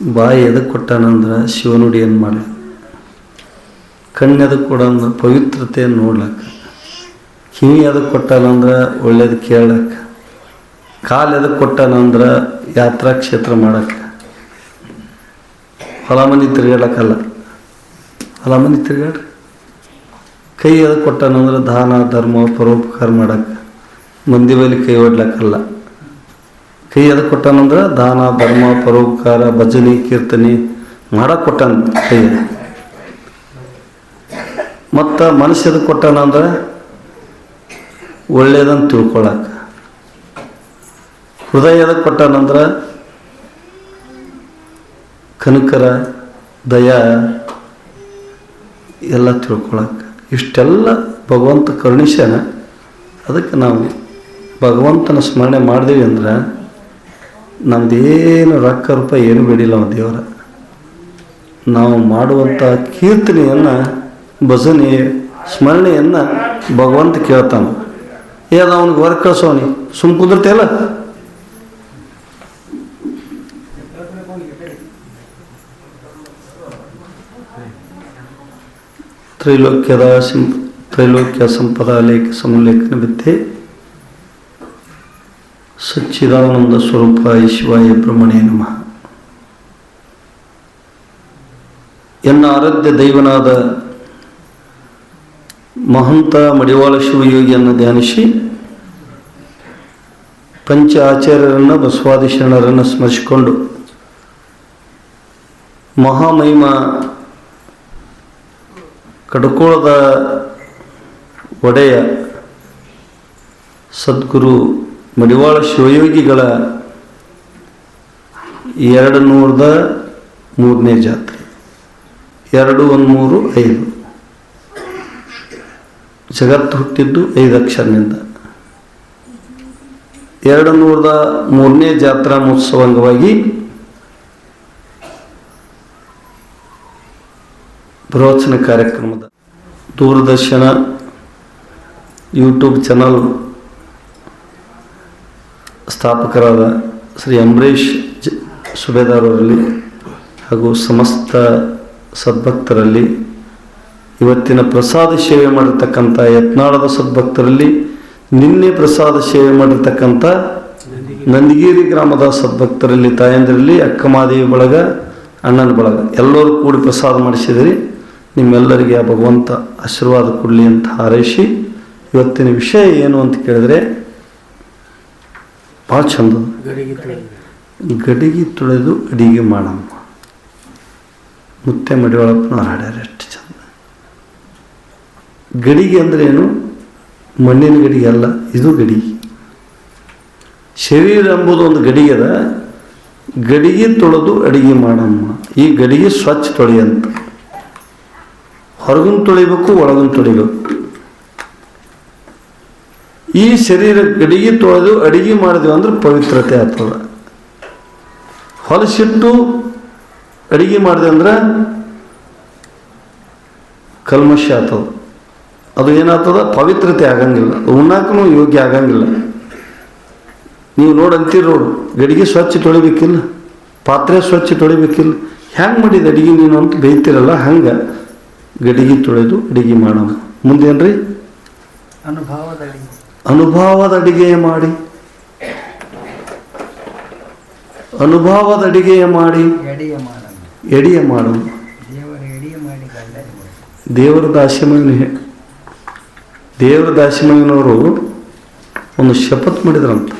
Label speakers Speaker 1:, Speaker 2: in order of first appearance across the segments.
Speaker 1: ಬಾಯಿ ಎದಕ್ಕೆ ಕೊಟ್ಟಾನಂದ್ರೆ ಶಿವನುಡಿ ಏನು ಮಾಡ್ಲಕ್ಕ ಕಣ್ಣು ಎದಕ್ಕೆ ಕೊಡಂದ್ರೆ ಪವಿತ್ರತೆಯನ್ನು ನೋಡ್ಲಕ್ಕ ಕಿವಿ ಎದಕ್ಕೆ ಕೊಟ್ಟಾನಂದ್ರೆ ಒಳ್ಳೇದು ಕೇಳಕ್ಕೆ ಕಾಲು ಎದಕ್ಕೆ ಕೊಟ್ಟಾನಂದ್ರೆ ಯಾತ್ರಾ ಕ್ಷೇತ್ರ ಮಾಡಕ್ಕೆ ಹೊಲ ಮನೆ ತಿರುಗಾಡಕ್ಕಲ್ಲ ಹೊಲ ಮನೆ ತಿರ್ಗಾಡ್ರಿ. ಕೈ ಎದಕ್ಕೆ ಕೊಟ್ಟಾನಂದ್ರೆ ದಾನ, ಧರ್ಮ, ಪರೋಪಕಾರ ಮಾಡಕ್ಕೆ ಮಂದಿ ಬಲಿ ಕೈ ಹೊಡ್ಲಕ್ಕಲ್ಲ ಕೈ ಎದಕ್ಕೆ ಕೊಟ್ಟಾನಂದ್ರೆ ದಾನ, ಧರ್ಮ, ಪರೋಪಕಾರ, ಭಜನೆ, ಕೀರ್ತನೆ ಮಾಡಕ್ಕೆ ಕೊಟ್ಟಾನ ಕೈ ಮತ್ತು ಮನಸ್ಸು ಎದಕ್ಕೆ ಕೊಟ್ಟಾನಂದ್ರೆ ಒಳ್ಳೇದನ್ನು ತಿಳ್ಕೊಳಕ್ಕೆ ಹೃದಯ ಎದಕ್ಕೆ ಕೊಟ್ಟಾನಂದ್ರೆ ಕನಕರ, ದಯ ಎಲ್ಲ ತಿಳ್ಕೊಳಕ್ಕೆ ಇಷ್ಟೆಲ್ಲ ಭಗವಂತ ಕರುಣಿಸ್ಯಾನ ಅದಕ್ಕೆ ನಾವು ಭಗವಂತನ ಸ್ಮರಣೆ ಮಾಡಿದೀವಿ ಅಂದ್ರೆ ನಮ್ದೇನು ರೊಕ್ಕ ರೂಪಾಯಿ ಏನು ಬೇಡಿಲ್ಲ ದೇವರ. ನಾವು ಮಾಡುವಂಥ ಕೀರ್ತನೆಯನ್ನು, ಭಜನೆ, ಸ್ಮರಣೆಯನ್ನು ಭಗವಂತ ಕೇಳ್ತಾನೆ. ಏದ ಅವನಿಗೆ ಹೊರ ಕಳ್ಸೋನಿ ಸುಮ್ ಕುದುರ್ತೆಯಲ್ಲ ತ್ರೈಲೋಕ್ಯದ ಸಿಂ ತ್ರೈಲೋಕ್ಯ ಸಂಪದ ಲೇಖ ಸಮಲೇಖನ ವಿದ್ಯೆ. ಸಚ್ಚಿದಾನಂದ ಸ್ವರೂಪ ಶಿವಾಯ ಬ್ರಹ್ಮಣೇ ನಮಃ. ಎನ್ನ ಆರಾಧ್ಯ ದೈವನಾದ ಮಹಂತ ಮಡಿವಾಳ ಶಿವಯೋಗಿಯನ್ನು ಧ್ಯಾನಿಸಿ ಪಂಚ ಆಚಾರ್ಯರನ್ನು ಬಸವಾದಿ ಶರಣರನ್ನು ಸ್ಮರಿಸಿಕೊಂಡು ಮಹಾಮಹಿಮ ಕಡಕೋಳದ ಒಡೆಯ ಸದ್ಗುರು ಮಡಿವಾಳ ಶಿವಯೋಗಿಗಳ ಎರಡು ನೂರದ ಮೂರನೇ ಜಾತ್ರೆ. ಎರಡು, ಒಂದು, ಮೂರು, ಐದು. ಜಗತ್ತು ಹುಟ್ಟಿದ್ದು ಐದು ಅಕ್ಷರನಿಂದ. ಎರಡು ನೂರದ ಮೂರನೇ ಜಾತ್ರಾ ಮಹೋತ್ಸವ ಅಂಗವಾಗಿ ಪ್ರವಚನ ಕಾರ್ಯಕ್ರಮದ ದೂರದರ್ಶನ ಯೂಟ್ಯೂಬ್ ಚಾನಲ್ ಸ್ಥಾಪಕರಾದ ಶ್ರೀ ಅಂಬರೀಷ್ ಜ ಸುಬೇದಾರ್ ಅವರಲ್ಲಿ ಹಾಗೂ ಸಮಸ್ತ ಸದ್ಭಕ್ತರಲ್ಲಿ ಇವತ್ತಿನ ಪ್ರಸಾದ ಸೇವೆ ಮಾಡಿರ್ತಕ್ಕಂಥ ಯತ್ನಾಳದ ಸದ್ಭಕ್ತರಲ್ಲಿ ನಿನ್ನೆ ಪ್ರಸಾದ ಸೇವೆ ಮಾಡಿರ್ತಕ್ಕಂಥ ನಂದಿಗಿರಿ ಗ್ರಾಮದ ಸದ್ಭಕ್ತರಲ್ಲಿ ತಾಯಂದಿರಲ್ಲಿ ಅಕ್ಕಮಾದೇವಿ ಬಳಗ, ಅಣ್ಣನ ಬಳಗ, ಎಲ್ಲರೂ ಕೂಡಿ ಪ್ರಸಾದ ಮಾಡಿಸಿದಿರಿ. ನಿಮ್ಮೆಲ್ಲರಿಗೆ ಆ ಭಗವಂತ ಆಶೀರ್ವಾದ ಕೊಡಲಿ ಅಂತ ಹಾರೈಸಿ ಇವತ್ತಿನ ವಿಷಯ ಏನು ಅಂತ ಕೇಳಿದ್ರೆ ಭಾಳ ಚಂದ. ಗಡಿಗೆ ತೊಳೆದು. ಅಡಿಗೆ ಮಾಡಮ್ಮ. ಮುತ್ತೆ ಮಡಿಯೊಳಪ್ಪನ ಹಾಡ್ಯಾರ ಎಷ್ಟು ಚಂದ. ಗಡಿಗೆ ಅಂದ್ರೆ ಏನು? ಮಣ್ಣಿನ ಗಡಿಗೆ ಅಲ್ಲ ಇದು ಗಡಿಗೆ ಶರೀರ ಎಂಬುದು ಒಂದು ಗಡಿಗೆ ಅದ. ಗಡಿಗೆ ತೊಳೆದು ಅಡಿಗೆ ಮಾಡಮ್ಮ. ಈ ಗಡಿಗೆ ಸ್ವಚ್ಛ ತೊಳಿ ಅಂತ. ಹೊರಗಿನ ತೊಳಿಬೇಕು ಒಳಗಿನ ತೊಳಿಬೇಕು. ಈ ಶರೀರ ಗಡಿಗೆ ತೊಳೆದು ಅಡಿಗೆ ಮಾಡಿದ್ವಿ ಅಂದ್ರೆ ಪವಿತ್ರತೆ ಆಗ್ತದ. ಹೊಲಸಿಟ್ಟು ಅಡಿಗೆ ಮಾಡಿದೆ ಅಂದ್ರೆ ಕಲ್ಮಶ ಆಗ್ತದ. ಅದು ಏನಾಗ್ತದ? ಪವಿತ್ರತೆ ಆಗಂಗಿಲ್ಲ. ಉಣ್ಣಾಕೂ ಯೋಗ್ಯ ಆಗಂಗಿಲ್ಲ. ನೀವು ನೋಡಿ ಅಂತೀರಿ ನೋಡು, ಗಡಿಗೆ ಸ್ವಚ್ಛ ತೊಳಿಬೇಕಿಲ್ಲ, ಪಾತ್ರೆ ಸ್ವಚ್ಛ ತೊಳಿಬೇಕಿಲ್ಲ. ಹ್ಯಾಂಗೆ ಮಾಡಿದ ಅಡಿಗೆ ನೀನು ಅಂತ ಬೈತಿರಲ್ಲ ಹಂಗೆ ಗಡಿಗೆ ತೊಳೆದು ಅಡಿಗೆ ಮಾಡೋಣ. ಮುಂದೇನ್ರಿ?
Speaker 2: ಅನುಭವದಲ್ಲಿ
Speaker 1: ಅನುಭವದ ಅಡಿಗೆ ಮಾಡಿ. ಅನುಭವದ ಅಡಿಗೆ ಮಾಡಿ.
Speaker 2: ಎಡೆಯ ಮಾಡು
Speaker 1: ದೇವರ ದಾಸಿಮಯ್ಯನ ದೇವರ ದಾಸಿಮಯ್ಯನವರು ಒಂದು ಶಪಥ ಮಾಡಿದ್ರಂತ.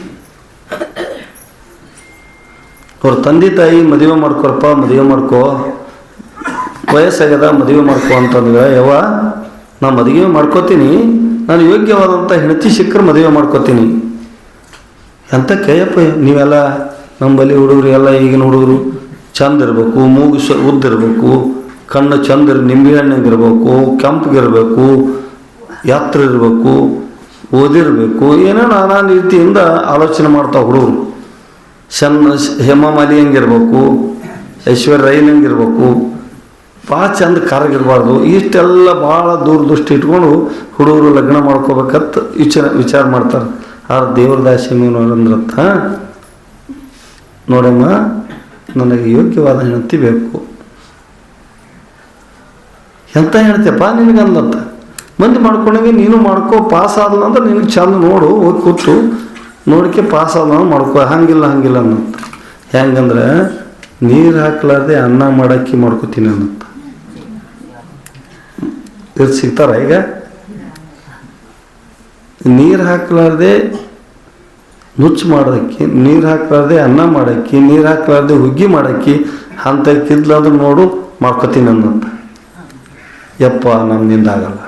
Speaker 1: ಅವ್ರ ತಂದೆ ತಾಯಿ ಮದುವೆ ಮಾಡ್ಕೊರಪ್ಪ ಮದುವೆ ಮಾಡ್ಕೋ. ವಯಸ್ಸಾಗ್ಯದ ಮದುವೆ ಮಾಡ್ಕೋ ಅಂತಂದ್ರೆ ಯಾವ ನಾ ಮದುವೆ ಮಾಡ್ಕೋತೀನಿ. ನಾನು ಯೋಗ್ಯವಾದಂಥ ಹೆಂಡತಿ ಸಿಕ್ಕರೆ ಮದುವೆ ಮಾಡ್ಕೋತೀನಿ. ಅಂತ ಕೈಯಪ್ಪ ನೀವೆಲ್ಲ ನಮ್ಮಲ್ಲಿ ಹುಡುಗರು ಎಲ್ಲ ಈಗಿನ ಹುಡುಗರು ಚಂದ ಇರಬೇಕು ಮೂಗು ಸ ಉದ್ದಿರಬೇಕು ಕಣ್ಣು ಚಂದ ನಿಂಬೆ ಹಣ್ಣಿಗಿರಬೇಕು ಕೆಂಪಗಿರ್ಬೇಕು ಎತ್ತರ ಇರಬೇಕು ಓದಿರಬೇಕು ಏನೋ ನಾನಾ ರೀತಿಯಿಂದ ಆಲೋಚನೆ ಮಾಡ್ತಾವೆ ಹುಡುಗರು. ಸಣ್ಣ ಹೇಮಾ ಮಾಲಿ ಇರಬೇಕು, ಐಶ್ವರ್ಯ ರೈಲ್ ಹಂಗಿರ್ಬೇಕು ಭಾಳ ಚಂದ ಕರಗಿರಬಾರ್ದು. ಇಷ್ಟೆಲ್ಲ ಭಾಳ ದೂರದೃಷ್ಟಿ ಇಟ್ಕೊಂಡು ಹುಡುಗರು ಲಗ್ನ ಮಾಡ್ಕೋಬೇಕಂತ ವಿಚಾರ ವಿಚಾರ ಮಾಡ್ತಾರೆ. ಆ ದೇವ್ರ ಅಂದ್ರಂತ ನೋಡಮ್ಮ, ನನಗೆ ಯೋಗ್ಯವಾದ ಹೆಂಡತಿ ಬೇಕು. ಎಂತ ಹೇಳ್ತೀಯಪ್ಪ ನಿನಗಂದಂತ ಮಂದಿ ಮಾಡ್ಕೊಂಡಂಗೆ ನೀನು ಮಾಡ್ಕೋ, ಪಾಸ್ ಆದಲ್ಲ ಅಂದ್ರೆ ನಿನಗೆ ಚಂದ ನೋಡು, ಹೋಗಿ ಕೂತು. ನೋಡಿಕೆ ಪಾಸ್ ಆದ ಮಾಡ್ಕೋ, ಹಂಗಿಲ್ಲ ಹಂಗಿಲ್ಲ ಅನ್ನಂತ ಹೆಂಗಂದ್ರೆ ನೀರು ಹಾಕ್ಲಾರ್ದೆ ಅನ್ನ ಮಾಡಕ್ಕಿ ಮಾಡ್ಕೋತೀನಿ ಅನ್ನಂತ ಇದು ಸಿಗ್ತಾರ ಈಗ? ನೀರು ಹಾಕ್ಲಾರ್ದೆ ನುಚ್ಚು ಮಾಡೋದಕ್ಕೆ, ನೀರು ಹಾಕ್ಲಾರ್ದೆ ಅನ್ನ ಮಾಡಕ್ಕೆ, ನೀರು ಹಾಕ್ಲಾರ್ದೆ ಹುಗ್ಗಿ ಮಾಡಕ್ಕೆ ಅಂತ ಕಿದ್ಲಾದ್ರೆ ನೋಡು ಮಾಡ್ಕೋತೀನಿ ಅನ್ನಂತ ಯಪ್ಪ ನಮ್ಮಿಂದ ಆಗಲ್ಲ.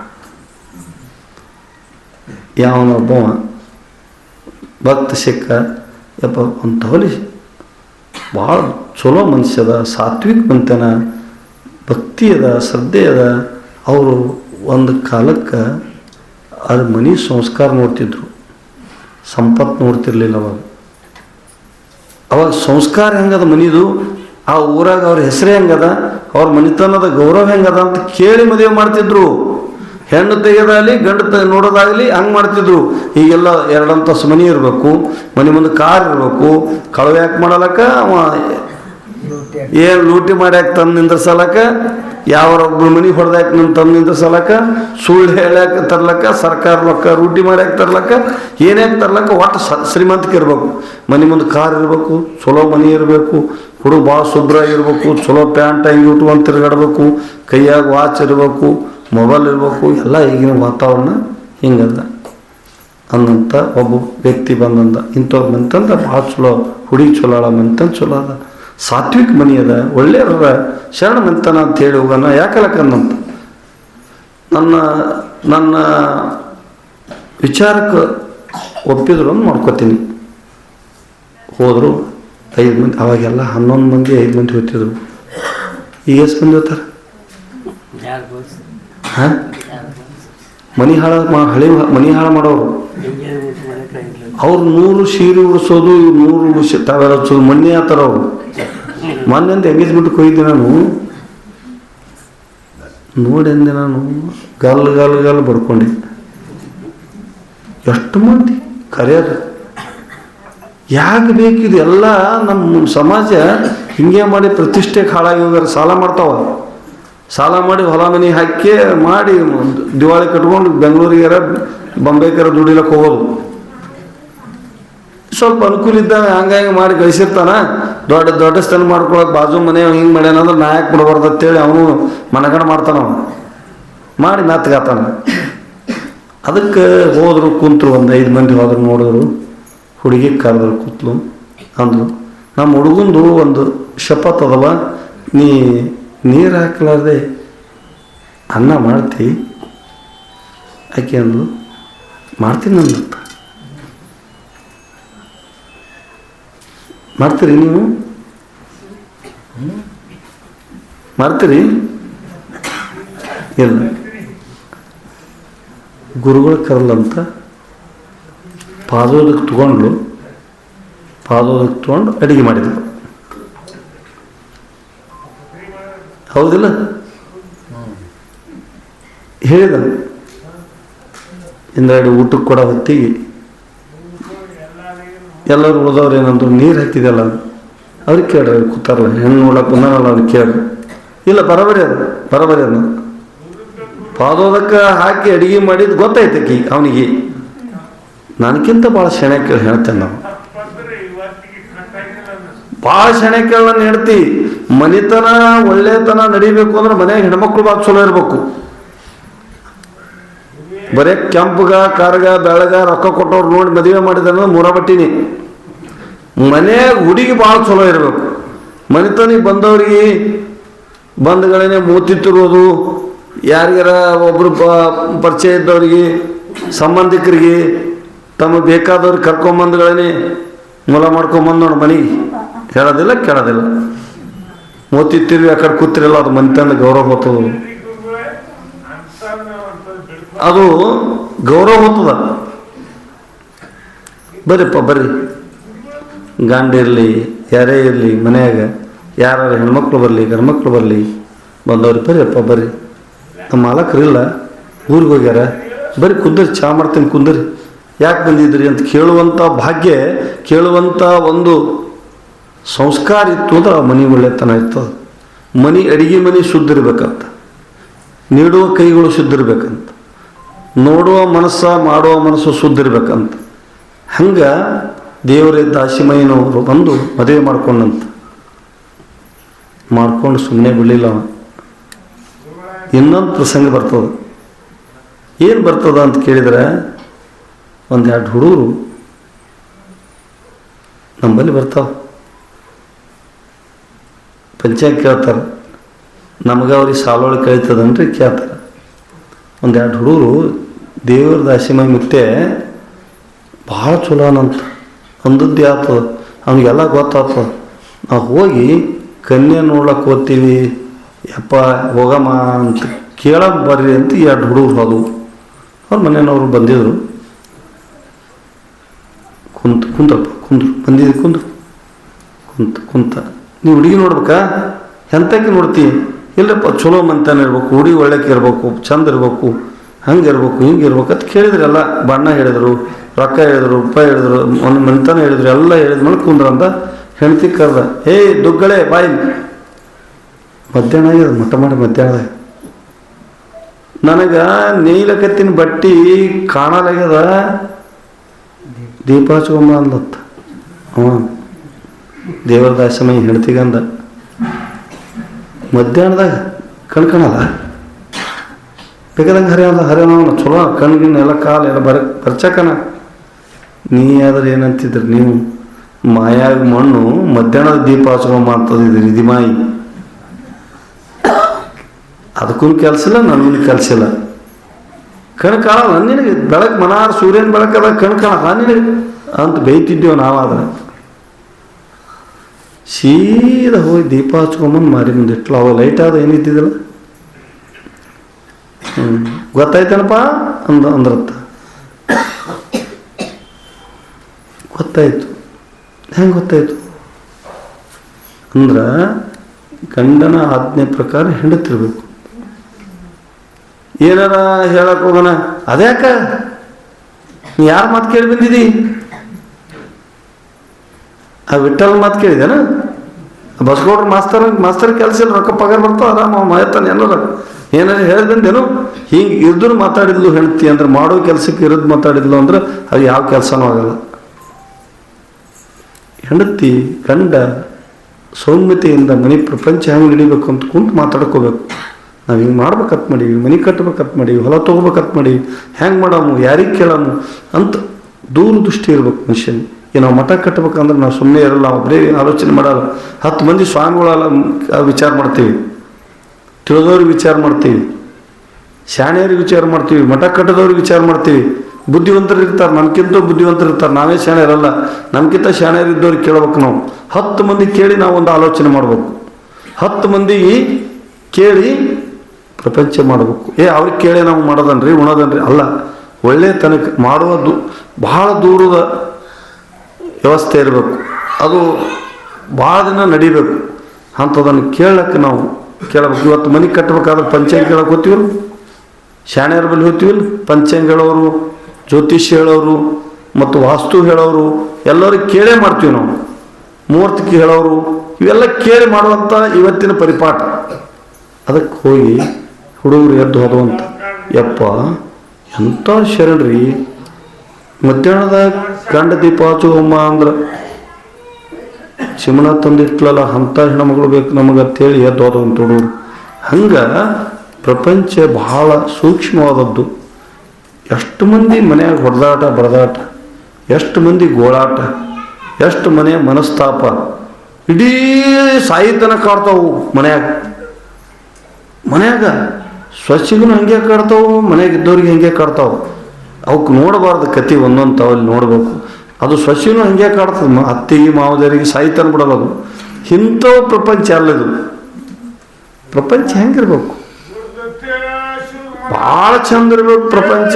Speaker 1: ಯಾವನೊಬ್ಬ ಭಕ್ತ ಸಿಕ್ಕ, ಯಪ್ಪ, ಒಂದು ತೋಲಿ ಭಾಳ ಚಲೋ ಮನುಷ್ಯದ, ಸಾತ್ವಿಕ ಮಂತನ ಭಕ್ತಿ ಅದ ಶ್ರದ್ಧೆ ಅದ ಅವರು ಒಂದು ಕಾಲಕ್ಕೆ ಅದು ಮನೆ ಸಂಸ್ಕಾರ ನೋಡ್ತಿದ್ರು. ಸಂಪತ್ತು ನೋಡ್ತಿರ್ಲಿಲ್ಲ ಅವಾಗ. ಅವಾಗ ಸಂಸ್ಕಾರ ಹೆಂಗದ ಮನಿದು? ಆ ಊರಾಗ ಅವ್ರ ಹೆಸರು ಹೆಂಗದ? ಅವ್ರ ಮನಿತನದ ಗೌರವ ಹೆಂಗದ ಅಂತ ಕೇಳಿ ಮದುವೆ ಮಾಡ್ತಿದ್ರು. ಹೆಣ್ಣು ತೆಗೆದಾಗಲಿ, ಗಂಡು ತ ನೋಡೋದಾಗಲಿ ಹಂಗೆ ಮಾಡ್ತಿದ್ರು. ಈಗೆಲ್ಲ ಎರಡಂತಸ್ತು ಮನೆ ಇರಬೇಕು, ಮನೆ ಮುಂದೆ ಕಾರ್ ಇರಬೇಕು. ಕಳವೆ ಯಾಕೆ ಮಾಡಲಕ್ಕ ಏನು ಲೂಟಿ ಮಾಡ್ಯಾಕೆ ತಂದು ನಿಂದ್ರಸಲಕ್ಕ? ಯಾವರೊಬ್ರು ಮನೆ ಹೊಡೆದಾಕ ನನ್ನ ತಮ್ಮಿಂದ ಸಲಕ ಸುಳ್ಳು ಹೇಳ್ಯಾಕ ತರ್ಲಕ್ಕ, ಸರ್ಕಾರ ರೊಕ್ಕ ರೂಟಿ ಮಾಡ್ಯಾಕ ತರ್ಲಕ್ಕ, ಏನ್ಯಾಕೆ ತರ್ಲಕ್ಕ ಒಟ್ಟು ಸ ಶ್ರೀಮಂತಿಕೆ ಇರಬೇಕು. ಮನೆ ಮುಂದೆ ಕಾರ್ ಇರಬೇಕು, ಚಲೋ ಮನೆ ಇರಬೇಕು, ಹುಡುಗ ಭಾಳ ಶುಭ್ರ ಇರಬೇಕು, ಚಲೋ ಪ್ಯಾಂಟ್ ಅಂಗಿ ಉಟ್ಕೊಂಡು ತಿರುಗಾಡ್ಬೇಕು, ಕೈಯಾಗ ವಾಚ್ ಇರಬೇಕು, ಮೊಬೈಲ್ ಇರಬೇಕು, ಎಲ್ಲ ಈಗಿನ ವಾತಾವರಣ ಹಿಂಗದ. ಅನ್ನಂತ ಒಬ್ಬ ವ್ಯಕ್ತಿ ಬಂದಂದ. ಇಂಥವ್ರು ಮಂತಂದ್ರೆ ಭಾಳ ಚಲೋ, ಹುಡುಗಿ ಚಲೋ ಅಳ ಚಲೋ ಅದ ಸಾತ್ವಿಕ ಮನಿ ಅದ ಒಳ್ಳೆಯವ್ರ ಶರಣ ಮಂತನ ಅಂತ ಹೇಳಿ ಹೋಗೋಣ. ಯಾಕಲಕ್ಕಂದಂತ ನನ್ನ ನನ್ನ ವಿಚಾರಕ್ಕೆ ಒಪ್ಪಿದ್ರು ಅಂತ ಮಾಡ್ಕೋತೀನಿ. ಹೋದರು ಐದು ಮಂದಿ, ಅವಾಗೆಲ್ಲ ಹನ್ನೊಂದು ಮಂದಿ, ಐದು ಮಂದಿ ಹೋಗ್ತಿದ್ರು. ಈಗ ಎಷ್ಟು ಮಂದಿ ಹೋಗ್ತಾರೆ? ಹಾಂ? ಮನಿ ಹಾಳು ಮಾ ಹಳೆ ಮನಿ ಹಾಳು ಮಾಡೋರು? ಅವ್ರು ನೂರು ಸೀರೆ ಉಡಿಸೋದು, ಇವ್ರು ನೂರು ಉಡಿಸಿ, ತಾವೆಲ್ಲ ಹಚ್ಚೋದು ಮೊನ್ನೆ ಆತರ ಅವರು. ಮೊನ್ನೆ ಅಂತ ಎಂಗೇಜ್ಮೆಂಟ್ಗೆ ಕೊಯ್ದೆ ನಾನು. ನೋಡೆಂದೆ ನಾನು, ಗಲ್ ಗಲ್ ಗಲ್ ಬರ್ಕೊಂಡೆ. ಎಷ್ಟು ಮಂದಿ ಕರೆಯೋದು. ಯಾಕೆ ಬೇಕಿದು ಎಲ್ಲ ನಮ್ಮ ಸಮಾಜ ಹಿಂಗೆ ಮಾಡಿ ಪ್ರತಿಷ್ಠೆ ಹಾಳಾಗಿ ಹೋಗ್ಯಾರ, ಸಾಲ ಮಾಡ್ತಾವ. ಸಾಲ ಮಾಡಿ ಹೊಲ ಮನೆ ಹಾಕಿ, ಮಾಡಿ ದಿವಾಳಿ ಕಟ್ಕೊಂಡು ಬೆಂಗಳೂರಿಗಾರ ಬಾಂಬೆಗಾರ ದುಡಿಲಕ್ಕೆ ಹೋಗೋದು. ಸ್ವಲ್ಪ ಅನುಕೂಲ ಇದ್ದಾವೆ ಹಂಗಾಗಿ ಮಾಡಿ ಗಳಿಸಿರ್ತಾನ. ದೊಡ್ಡ ದೊಡ್ಡ ಸ್ಥಾನ ಮಾಡ್ಕೊಳಕ್ ಬಾಜು ಮನೆ ಹಿಂಗೆ ಮಾಡ್ಯಾನ ಅಂದ್ರೆ ನಾ ಯಾಕೆ ಬಿಡಬಾರ್ದು ಅಂತೇಳಿ ಅವನು ಮನಗಣ ಮಾಡ್ತಾನ ಅವನು. ಮಾಡಿ ನಾತ್ಗಾತಾನ. ಅದಕ್ಕೆ ಹೋದ್ರು ಕುಂತರು, ಒಂದು ಐದು ಮಂದಿ ಹೋದ್ರು ನೋಡಿದ್ರು. ಹುಡುಗಿ ಕರೆದ್ರು ಕೂತ್ಲು ಅಂದರು. ನಮ್ಮ ಹುಡುಗಂದು ಒಂದು ಶಪಥ ಅದವ ನೀ ನೀರು ಹಾಕ್ಲಾರ್ದೆ ಅನ್ನ ಮಾಡ್ತಿ? ಆಕೆ ಅಂದ್ಲು, ಮಾಡ್ತೀನಿ ಅಂದತ್ತ ಮಾಡ್ತೀರಿ ನೀವು? ಮಾಡ್ತೀರಿ ಇಲ್ಲ. ಗುರುಗಳು ಕರಲಂತ ಪಾದೋದಕ್ಕೆ ತಗೊಂಡ್ಲು ಪಾದೋದಕ್ಕೆ ತಗೊಂಡು ಅಡಿಗೆ ಮಾಡಿದ್ರು. ಹೌದಿಲ್ಲ? ಹೇಳಿದ. ಹಿಂದೆರಡು ಊಟಕ್ಕೆ ಕೊಡೋ ಹೊತ್ತಿಗೆ ಎಲ್ಲರೂ ಉಳಿದವ್ರು ಏನಂದ್ರು, ನೀರು ಹತ್ತಿದೆಲ್ಲ ಅವ್ರಿಗೆ ಕೇಳ್ರಿ ಕೂತಾರಲ್ಲ, ಹೆಣ್ಣು ನೋಡಕ್ಕೆ ಬಂದಾನಲ್ಲ ಅವ್ರಿಗೆ ಕೇಳ್ರಿ. ಇಲ್ಲ, ಬರಬರಿ ಅದು ಬರಬರಿ ಅದು. ಪಾದೋದಕ್ಕೆ ಹಾಕಿ ಅಡುಗೆ ಮಾಡಿದ್ದು ಗೊತ್ತೈತಕಿ ಅವನಿಗೆ. ನನಗಿಂತ ಭಾಳ ಶೆಣೆ ಕೇಳಿ ಹೇಳ್ತೇನೆ ನಾವು ಭಾಳ ಶೆಣೆ ಕೇಳಿ ಹೇಳ್ತಿ ಮನೆತನ ಒಳ್ಳೆತನ ನಡಿಬೇಕು ಅಂದ್ರೆ ಮನೆಯಾಗ ಹೆಣ್ಮಕ್ಳು ಭಾಳ ಚಲೋ ಇರಬೇಕು. ಬರೇ ಕೆಂಪುಗ, ಕಾರ್ಗ, ಬೆಳಗ ರೊಕ್ಕ ಕೊಟ್ಟವ್ರು ನೋಡಿ ಮದುವೆ ಮಾಡಿದ್ರೆ ಮೂರ ಬಟ್ಟಿನಿ. ಮನೆ ಹುಡುಗಿ ಭಾಳ ಚಲೋ ಇರಬೇಕು. ಮನೆತನಿಗೆ ಬಂದವ್ರಿಗೆ ಬಂಧುಗಳೇನೆ ಮೂತಿತ್ತಿರೋದು ಯಾರಿಗಾರ ಒಬ್ರು ಪ, ಪರಿಚಯ ಇದ್ದವ್ರಿಗೆ, ಸಂಬಂಧಿಕರಿಗೆ, ತಮ್ಮ ಬೇಕಾದವ್ರಿಗೆ ಕರ್ಕೊಂಬಂದುಗಳೇನೆ ಮೂಲ ಮಾಡ್ಕೊಂಬಂದು ನೋಡಿ ಮನೆಗೆ. ಹೇಳೋದಿಲ್ಲ, ಕೇಳೋದಿಲ್ಲ. ಮೂತಿತ್ತಿರ್ವಿ ಆ ಕಡೆ ಕೂತಿರಲ್ಲ ಅದು ಮನೆತನ ಗೌರವ ಹೋಗ್ತದೆ ಅದು ಗೌರವ ಹೊತ್ತದ. ಬರ್ರಿಪ್ಪ ಬರ್ರಿ. ಗಂಡ ಇರಲಿ, ಯಾರೇ ಇರಲಿ, ಮನೆಯಾಗ ಯಾರು ಹೆಣ್ಮಕ್ಳು ಬರಲಿ, ಗಂಡ್ಮಕ್ಳು ಬರಲಿ, ಬಂದವ್ರಿ ಬರ್ರಿಪ್ಪ ಬರ್ರಿ. ನಮ್ಮ ಮಾಲಕರಿಲ್ಲ ಊರಿಗೆ ಹೋಗ್ಯಾರ. ಬರ್ರಿ ಕುಂದರಿ, ಚಾ ಮಾಡ್ತೀನಿ, ಕುಂದರಿ. ಯಾಕೆ ಬಂದಿದ್ರಿ ಅಂತ ಕೇಳುವಂಥ ಭಾಗ್ಯ ಕೇಳುವಂಥ ಒಂದು ಸಂಸ್ಕಾರ ಇತ್ತು ಅಂದ್ರೆ ಆ ಮನೆ ಒಳ್ಳೆತನ ಇತ್ತು. ಮನೆ ಅಡಿಗೆ ಮನೆ ಶುದ್ಧ ಇರ್ಬೇಕಂತ. ನೀಡುವ ಕೈಗಳು ಶುದ್ಧ ಇರ್ಬೇಕಂತ. ನೋಡುವ ಮನಸ್ಸ, ಮಾಡುವ ಮನಸ್ಸು ಶುದ್ಧ ಇರ್ಬೇಕಂತ. ಹಂಗೆ ದೇವರ ದಾಸಿಮಯ್ಯನವರು ಬಂದು ಮದುವೆ ಮಾಡ್ಕೊಂಡಂತ. ಮಾಡ್ಕೊಂಡು ಸುಮ್ಮನೆ ಬಿಡಲಿಲ್ಲ ಇನ್ನೊಂದು ಪ್ರಸಂಗ ಬರ್ತದೆ. ಏನು ಬರ್ತದ ಅಂತ ಕೇಳಿದ್ರೆ, ಒಂದೆರಡು ಹುಡುಗರು ನಮ್ಮಲ್ಲಿ ಬರ್ತಾವೆ. ಪಂಚಾಯತ್ ಕೇಳ್ತಾರೆ. ನಮಗೆ ಅವ್ರಿಗೆ ಸಾಲೊಳಗೆ ಕಳೀತದನ್ರಿ ಕೇಳ್ತಾರೆ. ಒಂದೆರಡು ಹುಡುಗರು ದೇವ್ರ ದಾಸಿಮ ಮುತ್ತೆ ಭಾಳ ಚಲೋ ಅನಂತ ಅಂದದ್ದು ಯಾತು ಅವನಿಗೆಲ್ಲ ಗೊತ್ತಾಗ್ತದ ನಾವು ಹೋಗಿ ಕನ್ಯೆ ನೋಡಕ್ಕೆ ಹೋಗ್ತೀವಿ. ಯಪ್ಪ, ಹೋಗಮ್ಮ ಅಂತ ಕೇಳಕ್ಕೆ ಬರ್ರಿ ಅಂತ ಎರಡು ಹುಡುಗರು ಹೋದವು. ಅವ್ರ ಮನೆಯವ್ರು ಬಂದಿದ್ರು. ಕುಂತ, ಕುಂದ್ರಪ್ಪ, ಕುಂದ್ರು. ಬಂದಿದ್ದು ಕುಂದ್ರು. ಕುಂತ ಕುಂತ. ನೀವು ಹುಡುಗಿ ನೋಡ್ಬೇಕಾ? ಎಂತಕ್ಕೆ ನೋಡ್ತಿ? ಇಲ್ಲಪ್ಪ ಚಲೋ ಮಂತಾನೆ ಇರ್ಬೇಕು. ಹುಡುಗಿ ಒಳ್ಳೆಕ್ಕೆ ಇರಬೇಕು, ಚಂದ ಇರ್ಬೇಕು. ಹಂಗೆ ಹಿಂಗಿರ್ಬೇಕು ಹಿಂಗೆ ಇರ್ಬೇಕು ಅಂತ ಕೇಳಿದ್ರೆಲ್ಲ ಬಣ್ಣ ಹೇಳಿದರು, ರೊಕ್ಕ ಹೇಳಿದ್ರು, ರೂಪಾಯಿ ಹೇಳಿದ್ರು, ಒಂದು ಮಂತನ ಹೇಳಿದ್ರು, ಎಲ್ಲ ಹೇಳಿದ್ಮೇಲೆ ಅಂತ ಹೆಂಡತಿ ಕರ್ದ ಏಯ್ ದುಗ್ಗಳೇ ಬಾಯಿ ಮಧ್ಯಾಹ್ನ ಆಗ್ಯದ, ಮಠ ಮಾಡಿ ಮಧ್ಯಾಹ್ನ ನನಗೆ ನೀಲಕತ್ತಿನ ಬಟ್ಟಿ ಕಾಣಲಾಗ್ಯದ. ದೀಪ ಹಚ್ಕೊಂಬ ಅಂದತ್ತ. ದೇವರ ದಾಸಮಯ ಹೆಣ್ತಿಗಂದ ಮಧ್ಯಾಹ್ನದಾಗ ಕಣ್ಕಣಲ್ಲ? ಬೇಕಾದಂಗೆ ಹರಿಯಲ್ಲ ಹರಿಯೋಣ ಚಲೋ, ಕಣ್ಗಿನ ಎಲ್ಲ ಕಾಲು ಎಲ್ಲ ಬರ, ಬರ್ಚಕನ. ನೀ ಆದ್ರೆ ಏನಂತಿದ್ರಿ ನೀವು? ಮಾಯಾಗ ಮಣ್ಣು ಮಧ್ಯಾಹ್ನದ ದೀಪ ಹಚ್ಕೊಂಡು ಮಾಡ್ತದಿದ್ರಿ ಇದು ಮಾಯಿ. ಅದಕ್ಕೂ ಕೆಲಸ ಇಲ್ಲ ನನಗೂ ಕೆಲಸ ಇಲ್ಲ. ಕಣ್ ಕಾಣಲ್ಲ ನಿನಗೆ ಬೆಳಕು ಮನಾರ ಸೂರ್ಯನ ಬೆಳಕದ ಕಣ್ ಕಾಣಲ್ಲ ನಿನಗೆ ಅಂತ ಬೈತಿದ್ದೇವೆ ನಾವಾದ್ರೆ ಸೀದಾ ಹೋಗಿ ದೀಪ ಹಚ್ಕೊಂಬಂದು ಮಾರಿ ಮುಂದೆ ಇಟ್ಲು. ಅವಾಗ ಲೈಟ್ ಆದ ಏನಿದ್ದಿದ್ದಲ್ಲ? ಹ್ಞೂ ಗೊತ್ತಾಯ್ತೇನಪ್ಪ ಅಂದ ಅಂದ್ರತ್ತ. ಗೊತ್ತಾಯಿತು. ಹೆಂಗೆ ಗೊತ್ತಾಯ್ತು? ಅಂದ್ರೆ ಗಂಡನ ಆಜ್ಞೆ ಪ್ರಕಾರ ಹೆಂಡತಿರ್ಬೇಕು. ಏನಾರ ಹೇಳಕ್ ಹೋಗೋಣ? ಅದ್ಯಾಕ? ನೀ ಯಾರ ಮಾತು ಕೇಳಿ ಬಂದಿದ್ದಿ ಆ ವಿಠಲ್ ಮಾತು ಕೇಳಿದೇನ ಬಸ್ಗೌಡ್ರು ಮಾಸ್ತರ್ ಮಾಸ್ತರ್ ಕೆಲಸ ಇಲ್ಲ, ರೊಕ್ಕ ಪಗಾರ ಬರ್ತಾವ, ಆರಾಮ ಮಾಯತ್ತಾನೆ ಏನಾರ ಏನಾರ ಹೇಳಿ ಬಂದೇನು ಹಿಂಗೆ ಇದ್ರು ಮಾತಾಡಿದ್ಲು ಹೇಳ್ತಿ ಅಂದ್ರೆ ಮಾಡೋ ಕೆಲಸಕ್ಕೆ ಇರೋದು ಮಾತಾಡಿದ್ಲು ಅಂದ್ರೆ ಅದು ಯಾವ ಕೆಲಸನೂ ಆಗಲ್ಲ. ಹೆಂಡತಿ, ಗಂಡ ಸೌಮ್ಯತೆಯಿಂದ ಮನೆ ಪ್ರಪಂಚ ಹೆಂಗೆ ನಡಿಬೇಕು ಅಂತ ಕುಂತು ಮಾತಾಡ್ಕೋಬೇಕು. ನಾವು ಹಿಂಗೆ ಮಾಡ್ಬೇಕತ್ ಮಾಡೀವಿ ಮನೆ ಕಟ್ಬೇಕತ್ ಮಾಡೀವಿ ಹೊಲ ತೊಗೋಬೇಕತ್ ಮಾಡಿ, ಹೆಂಗೆ ಮಾಡಾಮು, ಯಾರಿಗೆ ಕೇಳಾಮು ಅಂತ ದೂರದೃಷ್ಟಿ ಇರ್ಬೇಕು ಮನುಷ್ಯನ ಈ ನಾವು ಮಠ ಕಟ್ಟಬೇಕಂದ್ರೆ ನಾವು ಸುಮ್ಮನೆ ಇರಲ್ಲ ಒಬ್ಬರೇ ಆಲೋಚನೆ ಮಾಡಲ್ಲ. ಹತ್ತು ಮಂದಿ ಸ್ವಾಮಿಗಳೆಲ್ಲ ವಿಚಾರ ಮಾಡ್ತೀವಿ. ತಿಳಿದವ್ರಿಗೆ ವಿಚಾರ ಮಾಡ್ತೀವಿ. ಶಾಣೆಯವ್ರಿಗೆ ವಿಚಾರ ಮಾಡ್ತೀವಿ. ಮಠ ಕಟ್ಟದವ್ರಿಗೆ ವಿಚಾರ ಮಾಡ್ತೀವಿ. ಬುದ್ಧಿವಂತರು ಇರ್ತಾರೆ. ನಮ್ಗಿಂತ ಬುದ್ಧಿವಂತರು ಇರ್ತಾರೆ. ನಾವೇ ಶಾಣೆ ಇರಲ್ಲ. ನಮ್ಗಿಂತ ಶಾಣೆಯರು ಇದ್ದವ್ರಿಗೆ ಕೇಳ್ಬೇಕು ನಾವು. ಹತ್ತು ಮಂದಿ ಕೇಳಿ ನಾವು ಒಂದು ಆಲೋಚನೆ ಮಾಡಬೇಕು. ಹತ್ತು ಮಂದಿ ಕೇಳಿ ಪ್ರಪಂಚ ಮಾಡಬೇಕು. ಏ, ಅವ್ರಿಗೆ ಕೇಳಿ ನಾವು ಮಾಡೋದನ್ರಿ, ಉಣೋದನ್ರಿ. ಅಲ್ಲ, ಒಳ್ಳೆ ತನಕ ಮಾಡುವ ಬಹಳ ದೂರದ ವ್ಯವಸ್ಥೆ ಇರಬೇಕು. ಅದು ಭಾಳ ದಿನ ನಡಿಬೇಕು. ಅಂಥದನ್ನು ಕೇಳಕ್ಕೆ ನಾವು ಕೇಳಬೇಕು ಇವತ್ತು ಮನೆ ಕಟ್ಟಬೇಕಾದ್ರೆ ಪಂಚಾಂಗ ಕೇಳಕ್ಕೆ ಹೋಗ್ತೀವಲ್ಲ ಶಾಣ್ಯರ ಬಳಿ ಹೋಗ್ತೀವಲ್ಲ ಪಂಚಾಂಗ ಹೇಳೋರು ಜ್ಯೋತಿಷ್ಯ ಹೇಳೋರು ಮತ್ತು ವಾಸ್ತು ಹೇಳೋರು ಎಲ್ಲರೂ ಕೇಳೇ ಮಾಡ್ತೀವಿ ನಾವು. ಮುಹೂರ್ತಕ್ಕೆ ಹೇಳೋರು, ಇವೆಲ್ಲ ಕೇಳಿ ಮಾಡುವಂಥ ಇವತ್ತಿನ ಪರಿಪಾಠ. ಅದಕ್ಕೆ ಹೋಗಿ ಹುಡುಗರು ಎದ್ದು ಹೋದವಂತ ಯಪ್ಪ, ಎಂಥ ಶರಣ್ರಿ ಮಧ್ಯಾಹ್ನದ ಗಂಡ ದೀಪ ಹಚ್ಚುವಮ್ಮ ಅಂದ್ರೆ ಚಿಮಣ ತಂದಿಟ್ಲಲ್ಲ, ಅಂಥ ಹೆಣ್ಮಗಳು ಬೇಕು ನಮಗೆ ಅಂತೇಳಿ ಎದ್ದು ಹೋದವಂತ ಹುಡುಗರು ಹಂಗೆ ಪ್ರಪಂಚ ಬಹಳ ಸೂಕ್ಷ್ಮವಾದದ್ದು. ಎಷ್ಟು ಮಂದಿ ಮನೆಯಾಗ ಹೊಡೆದಾಟ, ಬಡದಾಟ, ಎಷ್ಟು ಮಂದಿ ಗೋಳಾಟ, ಎಷ್ಟು ಮನೆ ಮನಸ್ತಾಪ, ಇಡೀ ಸಾಯಿತನ ಕಾಡ್ತಾವು ಮನೆಯಾಗ. ಮನೆಯಾಗ ಸ್ವಚ್ಛಗೂ ಹಂಗೆ ಕಾಡ್ತಾವು, ಮನ್ಯಾಗ ಇದ್ದವ್ರಿಗೆ ಹಂಗೆ ಕಾಡ್ತಾವು. ಅವಕ್ಕೆ ನೋಡಬಾರ್ದು ಕತಿ ಒಂದೊಂದು ತಾವಲ್ಲಿ ನೋಡಬೇಕು. ಅದು ಸಸಿನೂ ಹಂಗೆ ಕಾಡ್ತದೆ ಅತ್ತಿಗೆ ಮಾವದರಿಗೆ ಸಾಯ್ತಾನೆ ಬಿಡಲ್ಲ ಅದು. ಇಂಥವು ಪ್ರಪಂಚ ಅಲ್ಲದು ಪ್ರಪಂಚ ಹೆಂಗಿರ್ಬೇಕು? ಭಾಳ ಚಂದ ಇರ್ಬೇಕು ಪ್ರಪಂಚ.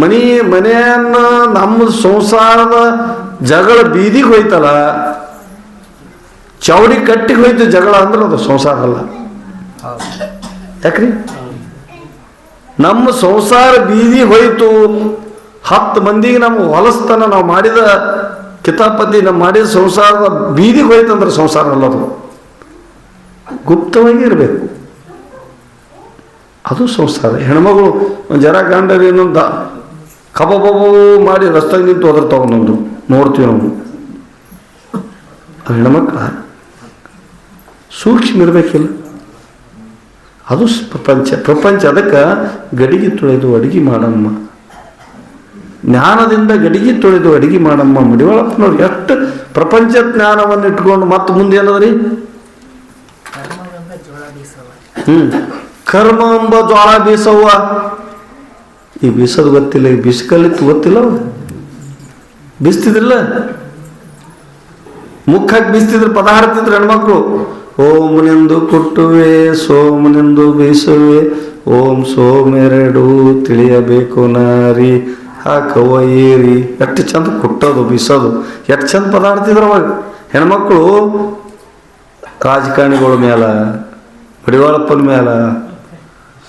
Speaker 1: ಮನಿ, ಮನೆಯನ್ನ ನಮ್ಮ ಸಂಸಾರದ ಜಗಳ ಬೀದಿಗೆ ಹೋಯ್ತಲ್ಲ ಚೌಡಿ ಕಟ್ಟಿಗೆ ಹೋಯ್ತು ಜಗಳ ಅಂದ್ರೆ ಅದು ಸಂಸಾರ ಅಲ್ಲ. ಯಾಕ್ರಿ? ನಮ್ಮ ಸಂಸಾರ ಬೀದಿ ಹೋಯ್ತು ಹತ್ತು ಮಂದಿಗೆ ನಮ್ಗೆ ಹೊಲಸ್ತನ ನಾವು ಮಾಡಿದ ಕಿತಾಪತಿ, ನಮ್ಮ ಮಾಡಿದ ಸಂಸಾರದ ಬೀದಿಗೆ ಹೋಯ್ತಂದ್ರೆ ಸಂಸಾರ ಅಲ್ಲದು ಗುಪ್ತವಾಗಿ ಇರಬೇಕು. ಅದು ಸಂಸಾರ. ಹೆಣ್ಮಗಳು ಒಂದು ಜರ ಗಾಂಡರಿ ಇನ್ನೊಂದ ಕಬಬಬು ಮಾಡಿ ರಸ್ತೆಗೆ ನಿಂತು ಅದ್ರ ತಗೊಂಡು ನೋಡ್ತೀವಿ ನಾವು. ಹೆಣ್ಮಕ್ಳ. ಸೂಕ್ಷ್ಮ ಇರಬೇಕಿಲ್ಲ. ಅದು ಪ್ರಪಂಚ. ಪ್ರಪಂಚ ಅದಕ್ಕೆ ಗಡಿಗೆ ತೊಳೆದು ಅಡುಗೆ ಮಾಡಮ್ಮ. ಜ್ಞಾನದಿಂದ ಗಡಿಗೆ ತೊಳೆದು ಅಡಿಗೆ ಮಾಡಮ್ಮ ಮಡಿವಾಳಪ್ಪನವ್ರು ಎಷ್ಟು ಪ್ರಪಂಚ ಜ್ಞಾನವನ್ನು ಇಟ್ಕೊಂಡು ಮತ್ತೆ ಮುಂದೆ ಏನದ್ರಿ? ಹ್ಮ್. ಕರ್ಮ ಎಂಬ ಜ್ವಾಳ ಬೀಸವ್ವ. ಈ ಬೀಸೋದು ಗೊತ್ತಿಲ್ಲ ಈ ಬಿಸಿಕಲ್ಲಿ ಗೊತ್ತಿಲ್ಲ ಬಿಸ್ತಿದ್ರಲ್ಲ? ಬೀಸ್ತಿದ್ರಲ್ಲ ಮುಖಕ್ಕೆ ಬೀಸ್ತಿದ್ರು ಪದ ಹಾಡ್ತಿದ್ರು ಹೆಣ್ಮಕ್ಳು. ಓಂನೆಂದು ಕುಟ್ಟುವೆ ಸೋಮನೆಂದು ಬೀಸುವೆ. ಓಂ ಸೋಮೆರಡು ತಿಳಿಯಬೇಕು ನಾರಿ. ಹಾಕವ್ವ ಏರಿ ಎಷ್ಟು ಚಂದ ಕುಟ್ಟೋದು, ಬಿಸೋದು. ಎಷ್ಟು ಚಂದ ಪದ ಹಾಡ್ತಿದ್ರು ಅವಾಗ ಹೆಣ್ಮಕ್ಳು ರಾಜಕಾರಣಿಗಳ ಮೇಲೆ ಬಡಿವಾಳಪ್ಪನ ಮೇಲ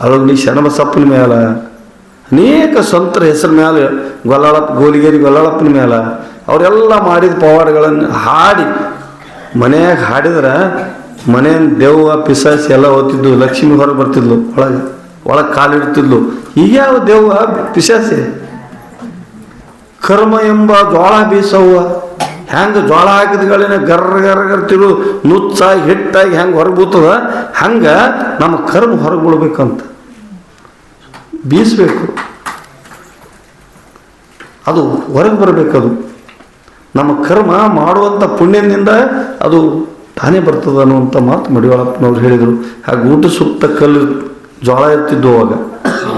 Speaker 1: ಅಳಗ್ನಿ ಶರಣಬಸಪ್ಪನ ಮೇಲೆ ಅನೇಕ ಸ್ವಂತರ ಹೆಸರು ಮೇಲೆ ಗೊಲ್ಲಾಳಪ್ಪ, ಗೋಲಿಗೇರಿ ಗೊಲ್ಲಾಳಪ್ಪನ ಮೇಲೆ ಅವರೆಲ್ಲ ಮಾಡಿದ ಪವಾಡಗಳನ್ನು ಹಾಡಿ, ಮನೆಯಾಗ ಹಾಡಿದ್ರೆ ಮನೆಯ ದೇವ್ವ ಪಿಸಾಸಿ ಎಲ್ಲ ಓದ್ತಿದ್ದು ಲಕ್ಷ್ಮಿ ಹೊರಗೆ ಬರ್ತಿದ್ಲು, ಒಳಗೆ ಒಳಗೆ ಕಾಲಿಡ್ತಿದ್ಲು. ಈಗ ಯಾವ ದೇವ್ವ ಪಿಸಾಸಿ ಕರ್ಮ ಎಂಬ ಜೋಳ ಬೀಸವ್ವ. ಹೆಂಗೆ ಜೋಳ ಹಾಕಿದ್ಗಳಿನ ಗರ್ರ ಗರ್ ತಿರು, ನುಚ್ಚಾಗಿ, ಹಿಟ್ಟಾಗಿ ಹೆಂಗೆ ಬೀತದ ಹಂಗೆ ನಮ್ಮ ಕರ್ಮ ಹೊರಗೆ ಬಿಡ್ಬೇಕಂತ ಬೀಸಬೇಕು. ಅದು ಹೊರಗೆ ಬರಬೇಕದು. ನಮ್ಮ ಕರ್ಮ ಮಾಡುವಂಥ ಪುಣ್ಯದಿಂದ ಅದು ತಾನೇ ಬರ್ತದ ಅನ್ನುವಂಥ ಮಾತು ಮಡಿವಾಳಪ್ಪನವ್ರು ಹೇಳಿದರು. ಹಾಗೆ ಊಟ ಸುತ್ತ ಕಲ್ಲು ಜೋಳ ಇರ್ತಿದ್ದು ಅವಾಗ.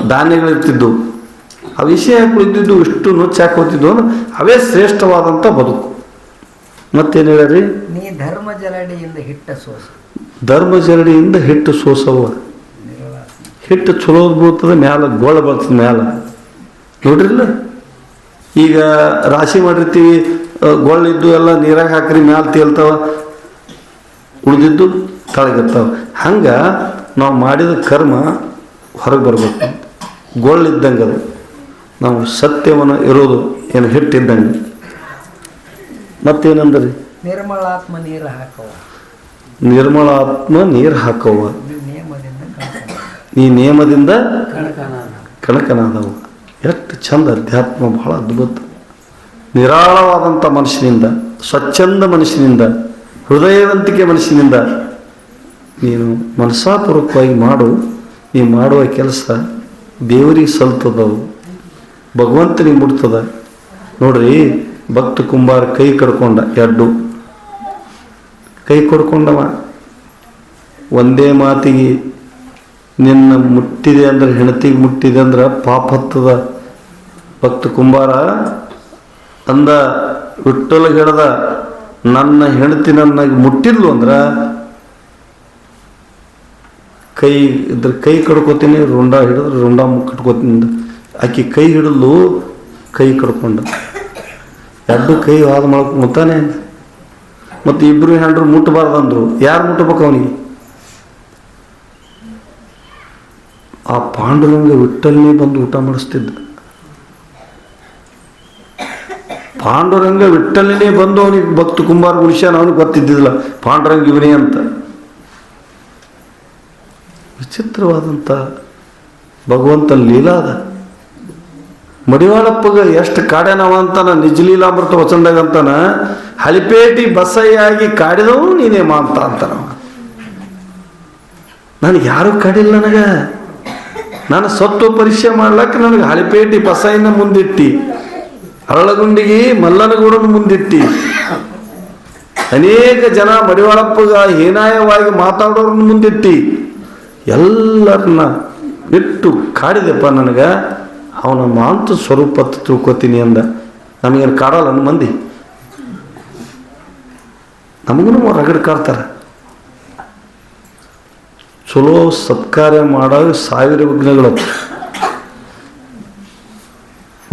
Speaker 1: ಧಾನ್ಯಗಳಿರ್ತಿದ್ವು. ಆ ವಿಷಯ ಕುಳಿತಿದ್ದು ಇಷ್ಟು ನುಚ್ಚು ಹಾಕೋತಿದ್ದು ಅಂದ್ರೆ ಅವೇ ಶ್ರೇಷ್ಠವಾದಂಥ ಬದುಕು. ಮತ್ತೇನು ಹೇಳ್ರಿ?
Speaker 2: ನೀ ಧರ್ಮ ಜಲಡಿಯಿಂದ ಹಿಟ್ಟ ಸೋಸ.
Speaker 1: ಧರ್ಮ ಜರಡಿಯಿಂದ ಹಿಟ್ಟು ಸೋಸವ ಹಿಟ್ಟು ಚಲೋ ಬೀಳ್ತದೆ ಮ್ಯಾಲ ಗೋಳ ಬರ್ತದೆ ಮ್ಯಾಲ. ನೋಡ್ರಿಲ್ಲ? ಈಗ ರಾಶಿ ಮಾಡಿರ್ತೀವಿ ಗೊಳ್ಳಿದ್ದು ಎಲ್ಲ ನೀರಾಗ ಹಾಕ್ರಿ ಮ್ಯಾಲ ತೇಲ್ತಾವ ಉಳಿದಿದ್ದು ತಳಗಿರ್ತಾವ ಹಂಗೆ ನಾವು ಮಾಡಿದ ಕರ್ಮ ಹೊರಗೆ ಬರ್ಬೇಕು. ಗೊಳ್ಳಿದ್ದಂಗೆ ಅದು ನಾವು ಸತ್ಯವನ್ನು ಇರೋದು ಏನು ಹಿಟ್ಟಿದ್ದಂಗೆ. ಮತ್ತೇನಂದ್ರಿ?
Speaker 2: ನಿರ್ಮಲಾತ್ಮ ನೀರು ಹಾಕವ.
Speaker 1: ನಿರ್ಮಲ ಆತ್ಮ ನೀರು
Speaker 2: ಹಾಕವ.
Speaker 1: ಈ ನಿಯಮದಿಂದ
Speaker 2: ಕಣಕನ
Speaker 1: ಕಣಕನಾದವು ಎಷ್ಟು ಚಂದ ಅಧ್ಯಾತ್ಮ ಬಹಳ ಅದ್ಭುತ. ನಿರಾಳವಾದಂಥ ಮನುಷ್ಯನಿಂದ ಸ್ವಚ್ಛಂದ ಮನುಷ್ಯನಿಂದ ಹೃದಯವಂತಿಕೆ ಮನುಷ್ಯನಿಂದ ನೀನು ಮನಸಾಪೂರ್ವಕವಾಗಿ ಮಾಡು. ನೀ ಮಾಡುವ ಕೆಲಸ ದೇವರಿಗೆ ಸಲ್ತದವು ಭಗವಂತನಿಗೆ ಮುಟ್ತದ? ನೋಡ್ರಿ, ಭಕ್ತ ಕುಂಬಾರ ಕೈ ಕಡ್ಕೊಂಡ ಎರಡು ಕೈ ಕೊಡ್ಕೊಂಡವ. ಒಂದೇ ಮಾತಿಗೆ, ನಿನ್ನ ಮುಟ್ಟಿದೆ ಅಂದ್ರೆ ಹೆಣತಿಗೆ ಮುಟ್ಟಿದೆ ಅಂದ್ರೆ ಪಾಪ ಹತ್ತದ. ಭಕ್ತ ಕುಂಬಾರ, ಅಂದ ವಿಠಲ ಹಿಡ್ದ ನನ್ನ ಹೆಣತಿ ನನ್ನ ಮುಟ್ಟಿದ್ಲು ಅಂದ್ರೆ, ಕೈ ಇದ್ರ ಕೈ ಕಡ್ಕೋತೀನಿ, ರುಂಡ ಹಿಡಿದ್ರೆ ರುಂಡ ಮುಖ ಕಟ್ಕೋತೀನಿ. ಆಕಿ ಕೈ ಹಿಡಿದು ಕೈ ಕಡ್ಕೊಂಡ. ಎರಡು ಕೈ ವಾದ ಮಾಡಕ್ಕೆ ಮುತ್ತಾನೆ. ಮತ್ತು ಇಬ್ಬರು ಹೆಂಡ್ರು ಮುಟ್ಟಬಾರ್ದಂದ್ರು ಯಾರು ಮುಟ್ಟಬೇಕು ಅವನಿಗೆ? ಆ ಪಾಂಡುರಂಗ ವಿಠಲ್ನೇ ಬಂದು ಊಟ ಮಾಡಿಸ್ತಿದ್ದ. ಪಾಂಡುರಂಗ ವಿಠಲ್ನೇ ಬಂದು ಅವನಿಗೆ ಭಕ್ತ ಕುಂಬಾರ ಮನುಷ್ಯನ ಅವನಿಗೆ ಗೊತ್ತಿದ್ದಿಲ್ಲ ಪಾಂಡುರಂಗ ಇವನೇ ಅಂತ. ವಿಚಿತ್ರವಾದಂಥ ಭಗವಂತ ಲೀಲಾದ ಮಡಿವಾಳಪ್ಪಗ ಎಷ್ಟು ಕಾಡ್ಯಾನವ ಅಂತಾನ, ನಿಜಲೀಲಾಮೃತ ವಚನದಾಗ ಅಂತಾನ ಹಳಿಪೇಟಿ ಬಸಯ್ಯಾಗಿ ಕಾಡಿದವನು ನೀನೇ ಮಾಂತ ಅಂತಾನ ನನಗೆ ಯಾರು ಕಾಡಿಲ್ಲ ನನಗೆ. ನಾನು ಸತ್ವ ಪರೀಕ್ಷೆ ಮಾಡ್ಲಕ್ಕ ನನಗೆ ಹಳಿಪೇಟಿ ಬಸಯ್ಯನ ಮುಂದಿಟ್ಟಿ, ಅರಳಗುಂಡಿಗೆ ಮಲ್ಲನಗೂಡನ ಮುಂದಿಟ್ಟಿ. ಅನೇಕ ಜನ ಮಡಿವಾಳಪ್ಪಗ ಹೀನಾಯವಾಗಿ ಮಾತಾಡೋರನ್ನ ಮುಂದಿಟ್ಟಿ. ಎಲ್ಲರನ್ನ ಬಿಟ್ಟು ಕಾಡಿದೆಪ್ಪ ನನಗೆ. ಅವನ ಮಾಂತ ಸ್ವರೂಪ ತಿಳ್ಕೊತೀನಿ ಅಂದ. ನಮಗೇನು ಕಾಡಲ್ಲ ಮಂದಿ. ನಮಗೂ ರಗಡ್ ಕಾಡ್ತಾರೆ. ಚಲೋ ಸತ್ಕಾರ್ಯ ಮಾಡೋ ಸಾವಿರ ವಿಘ್ನಗಳು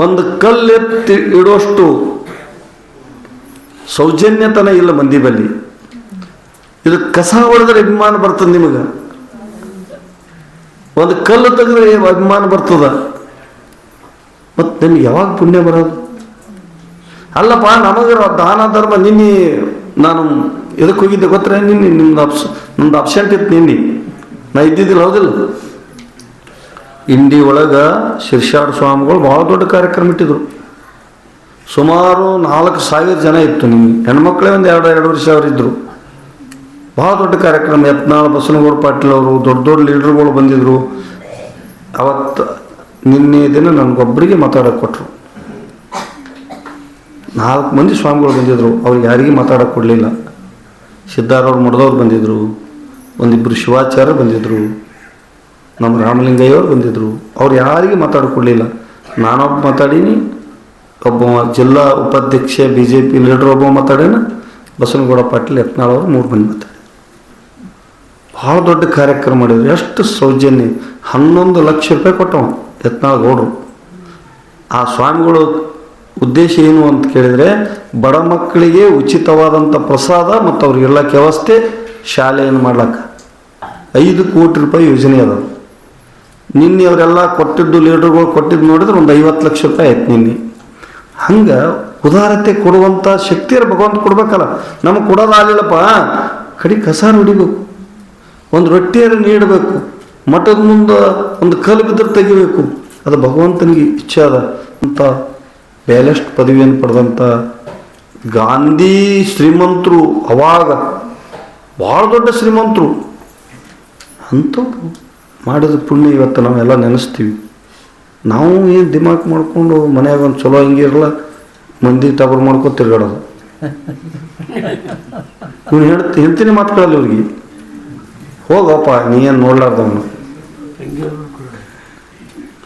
Speaker 1: ಒಂದು ಕಲ್ಲೆತ್ತಿ ಇಡೋಷ್ಟು ಸೌಜನ್ಯತನ ಇಲ್ಲ ಮಂದಿ ಬಲ್ಲಿ. ಇದು ಕಸ ಹೊಡೆದ್ರೆ ಅಭಿಮಾನ ಬರ್ತದೆ ನಿಮಗೆ. ಒಂದು ಕಲ್ಲು ತೆಗೆದ್ರೆ ಅಭಿಮಾನ ಬರ್ತದ. ಮತ್ತು ನನಗೆ ಯಾವಾಗ ಪುಣ್ಯ ಬರೋದು? ಅಲ್ಲಪ್ಪ ನಮಗೆ ದಾನ, ಧರ್ಮ, ನಿನ್ನೆ ನಾನು ಎದಕ್ಕೆ ಹೋಗಿದ್ದೆ ಗೊತ್ತರೆ ನಿನ್ನೆ? ನಿಮ್ದು ಅಬ್ಸ್, ನಮ್ದು ಅಬ್ಸೆಂಟ್ ಇತ್ತು ನಿನ್ನೆ. ನಾ ಇದ್ದಿದ್ದಿಲ್ಲ, ಹೌದಿಲ್ಲ? ಇಂಡಿ ಒಳಗೆ ಶಿರ್ಷಾಡ್ ಸ್ವಾಮಿಗಳು ಭಾಳ ದೊಡ್ಡ ಕಾರ್ಯಕ್ರಮ ಇಟ್ಟಿದ್ರು. ಸುಮಾರು ನಾಲ್ಕು ಸಾವಿರ ಜನ ಇತ್ತು ನಿಮ್ಗೆ. ಹೆಣ್ಮಕ್ಳೇ ಒಂದು ಎರಡು ಎರಡೂವರೆ ಸಾವಿರ ಇದ್ದರು ಭಾಳ ದೊಡ್ಡ ಕಾರ್ಯಕ್ರಮ. ಯತ್ನಾಳ್ ಬಸವನಗೌಡ ಪಾಟೀಲ್ ಅವರು, ದೊಡ್ಡ ದೊಡ್ಡ ಲೀಡರ್ಗಳು ಬಂದಿದ್ರು. ಅವತ್ತು ನಿನ್ನೆ ದಿನ ನನಗೊಬ್ಬರಿಗೆ ಮಾತಾಡೋಕೆ ಕೊಟ್ಟರು ನಾಲ್ಕು ಮಂದಿ ಸ್ವಾಮಿಗಳು ಬಂದಿದ್ರು, ಅವ್ರಿಗೆ ಯಾರಿಗೂ ಮಾತಾಡೋಕೆ ಕೊಡಲಿಲ್ಲ. ಸಿದ್ಧಾರವ್ರು ಮುಡ್ದವ್ರು ಬಂದಿದ್ದರು ಒಂದಿಬ್ಬರು ಶಿವಾಚಾರ್ಯ ಬಂದಿದ್ದರು ನಮ್ಮ ರಾಮಲಿಂಗಯ್ಯವ್ರು ಬಂದಿದ್ರು, ಅವ್ರು ಯಾರಿಗೂ ಮಾತಾಡೋಕೆ ಕೊಡಲಿಲ್ಲ. ನಾನೊಬ್ಬ ಮಾತಾಡೀನಿ, ಒಬ್ಬ ಜಿಲ್ಲಾ ಉಪಾಧ್ಯಕ್ಷ ಬಿ ಜೆ ಪಿ ಲೀಡರ್ ಒಬ್ಬ ಮಾತಾಡೇನ ಬಸವನಗೌಡ ಪಾಟೀಲ್, ಯತ್ನಾಳ್ ಅವರು ಮೂರು ಮಂದಿ ಮಾತಾಡಿ ಭಾಳ ದೊಡ್ಡ ಕಾರ್ಯಕ್ರಮ ಮಾಡಿದ್ರು. ಎಷ್ಟು ಸೌಜನ್ಯ. ಹನ್ನೊಂದು ಲಕ್ಷ ರೂಪಾಯಿ ಕೊಟ್ಟವ ಯತ್ನಾಳ್ ಆ ಸ್ವಾಮಿಗಳು ಉದ್ದೇಶ ಏನು ಅಂತ ಕೇಳಿದರೆ, ಬಡ ಮಕ್ಕಳಿಗೆ ಉಚಿತವಾದಂಥ ಪ್ರಸಾದ ಮತ್ತು ಅವ್ರಿಗೆ ವ್ಯವಸ್ಥೆ ಶಾಲೆಯನ್ನು ಮಾಡ್ಲಕ್ಕೆ. ಐದು ಕೋಟಿ ರೂಪಾಯಿ ಯೋಜನೆ ಅದ. ನಿನ್ನೆ ಅವರೆಲ್ಲ ಕೊಟ್ಟಿದ್ದು ಲೀಡರ್ಗಳು ಕೊಟ್ಟಿದ್ದು ನೋಡಿದ್ರೆ ಒಂದು ಐವತ್ತು ಲಕ್ಷ ರೂಪಾಯಿ ಆಯ್ತು ನಿನ್ನೆ. ಹಂಗೆ ಉದಾರತೆ ಕೊಡುವಂಥ ಶಕ್ತಿಯರು ಭಗವಂತ ಕೊಡ್ಬೇಕಲ್ಲ? ನಮಗೆ ಕೊಡೋದಾಗಲಿಲ್ಲಪ್ಪ. ಕಡಿ ಕಸ ಹೊಡಿಬೇಕು ಒಂದು ರೊಟ್ಟಿಯರು ನೀಡಬೇಕು. ಮಠದ ಮುಂದೆ ಒಂದು ಕಲ್ಲು ಬಿದ್ದರೆ ತೆಗಿಬೇಕು. ಅದು ಭಗವಂತನಿಗೆ ಇಚ್ಛೆ ಅದ ಅಂತ ಬ್ಯಾಲೆಸ್ಟ್ ಪದವಿಯನ್ನು ಪಡೆದಂಥ ಗಾಂಧಿ ಶ್ರೀಮಂತರು ಅವಾಗ ಭಾಳ ದೊಡ್ಡ ಶ್ರೀಮಂತರು. ಅಂತ ಮಾಡಿದ ಪುಣ್ಯ ಇವತ್ತು ನಾವೆಲ್ಲ ನೆನೆಸ್ತೀವಿ. ನಾವು ಏನು ದಿಮಾಕ್ ಮಾಡಿಕೊಂಡು ಮನೆಯಾಗ ಒಂದು ಚಲೋ ಹಿಂಗೆ ಇರಲ್ಲ ಮಂದಿ ಟಬರ್ ಮಾಡ್ಕೊ ತಿರ್ಗಾಡೋದು. ಇವ್ನು ಹೇಳ್ತಿ ಹೇಳ್ತೀನಿ ಮಾತುಗಳಲ್ಲಿ ಇವ್ರಿಗೆ ಹೋಗಪ್ಪ, ನೀ ಏನು ನೋಡ್ಲಾರ್ದವನು?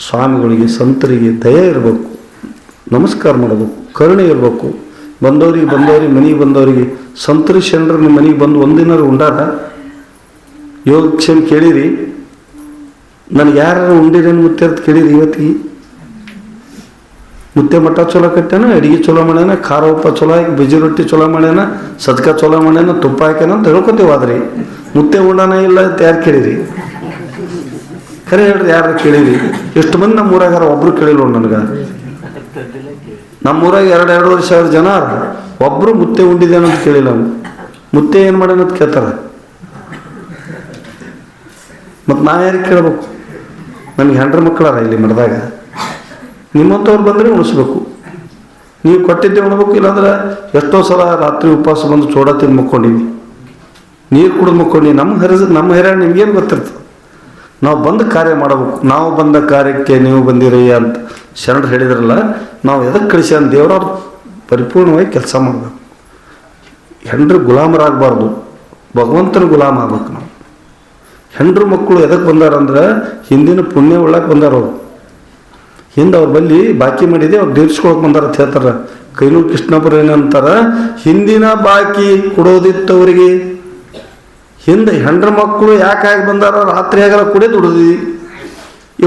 Speaker 1: ಸ್ವಾಮಿಗಳಿಗೆ ಸಂತರಿಗೆ ದಯ ಇರಬೇಕು, ನಮಸ್ಕಾರ ಮಾಡಬೇಕು ಕರುಣೆ ಇರಬೇಕು. ಬಂದವರಿಗೆ ಬಂದವರಿಗೆ, ಮನೆಗೆ ಬಂದವರಿಗೆ ಸಂತರಿ ಶರಣರು ಮನೆಗೆ ಬಂದು ಒಂದಿನಾರು ಉಂಡಾರ ಯೋಗಕ್ಷೇಮ ಕೇಳಿರಿ. ನನಗೆ ಯಾರು ಉಂಡಿರೇನು ಮುತ್ತೆ ಅಂತ ಕೇಳಿರಿ ಇವತ್ತಿಗೆ? ಮುತ್ತೆ ಮಠ ಚಲೋ ಕಟ್ಟ್ಯಾನ ಅಡಿಗೆ ಚಲೋ ಮಾಡ್ಯಾನ, ಖಾರ ಉಪ್ಪ ಚಲೋ ಹಾಕಿ ಬಿಜಿ ರೊಟ್ಟಿ ಚಲೋ ಮಾಡ್ಯಾನ, ಸದ್ಕ ಚಲೋ ಮಾಡ್ಯಾನ, ತುಪ್ಪ ಹಾಕ್ಯಾನ ಅಂತ ಹೇಳ್ಕೊತೀವಿ ಆದ್ರಿ. ಮುತ್ತೆ ಉಂಡಾನ ಇಲ್ಲ ಅಂತ ಯಾರು ಕೇಳಿರಿ? ಖರೆ ಹೇಳ್ರಿ ಯಾರು ಕೇಳಿರಿ? ಎಷ್ಟು ಮಂದಿ ನಮ್ಮ ಊರಾಗಾರ ಒಬ್ರು ಕೇಳಿಲ್ಲ ನನಗೆ. ನಮ್ಮೂರಾಗ ಎರಡು ಎರಡು ಎರಡೂವರೆ ಸಾವಿರ ಜನ ಒಬ್ರು ಮುತ್ತೆ ಉಂಡಿದ್ದೇನೆ ಅಂತ ಕೇಳಿಲ್ಲ ಮುತ್ತೆ ಏನು ಮಾಡ್ಯಾನ ಅಂತ ಕೇಳ್ತಾರೆ. ಮತ್ತು ನಾ ಯಾರಿಗೆ ಕೇಳ್ಬೇಕು? ನನಗೆ ಹೆಂಡ್ರ ಮಕ್ಕಳಾರ ಇಲ್ಲಿ ಮಠದಾಗ. ನಿಮ್ಮಂಥವ್ರು ಬಂದರೆ ಉಣಿಸ್ಬೇಕು ನೀವು ಕೊಟ್ಟಿದ್ದೆ ಉಣ್ಬೇಕು ಇಲ್ಲಾಂದ್ರೆ ಎಷ್ಟೋ ಸಲ ರಾತ್ರಿ ಉಪವಾಸ ಬಂದು ಚೋಡ ತಿಂದು ಮಕ್ಕೊಂಡಿವಿ. ನೀರು ಕುಡಿದು ಮಕ್ಕೊಂಡಿವಿ. ನಮ್ಮ ಹರಿಸ ನಮ್ಮ ಹೆರಾಣ ನಿಮ್ಗೇನು ಗೊತ್ತಿರ್ತದೆ ನಾವು ಬಂದ ಕಾರ್ಯ ಮಾಡಬೇಕು. ನಾವು ಬಂದ ಕಾರ್ಯಕ್ಕೆ ನೀವು ಬಂದಿರಿ ಅಂತ ಶರಣರು ಹೇಳಿದ್ರಲ್ಲ, ನಾವು ಎದಕ್ಕೆ ಕಳಿಸಿ ಅಂತ ದೇವರವ್ರು ಪರಿಪೂರ್ಣವಾಗಿ ಕೆಲಸ ಮಾಡಬೇಕು. ಹೆಂಡ್ರು ಗುಲಾಮರಾಗಬಾರ್ದು. ಭಗವಂತನ ಗುಲಾಮ ಆಗ್ಬೇಕು ನಾವು. ಹೆಂಡ್ರು ಮಕ್ಕಳು ಎದಕ್ಕೆ ಬಂದಾರಂದ್ರೆ ಹಿಂದಿನ ಪುಣ್ಯ ಉಳ್ಳಕ್ಕೆ ಬಂದಾರ ಹಿಂದೆ ಅವ್ರ ಬಲ್ಲಿ ಬಾಕಿ ಮಾಡಿದೆ, ಅವ್ರು ತೀರ್ಸ್ಕೊಳಕ್ ಬಂದಾರ ಅಂತ ಹೇಳ್ತಾರ. ಕೈನೂರು ಕೃಷ್ಣಪುರ ಏನಂತಾರ ಹಿಂದಿನ ಬಾಕಿ ಕೊಡೋದಿತ್ತವರಿಗೆ. ಹಿಂದೆ ಹೆಂಡ್ರ ಮಕ್ಕಳು ಯಾಕೆ ಆಗಿ ಬಂದಾರ, ರಾತ್ರಿ ಆಗಲ್ಲ ಕುಡಿದು ದುಡಿದಿ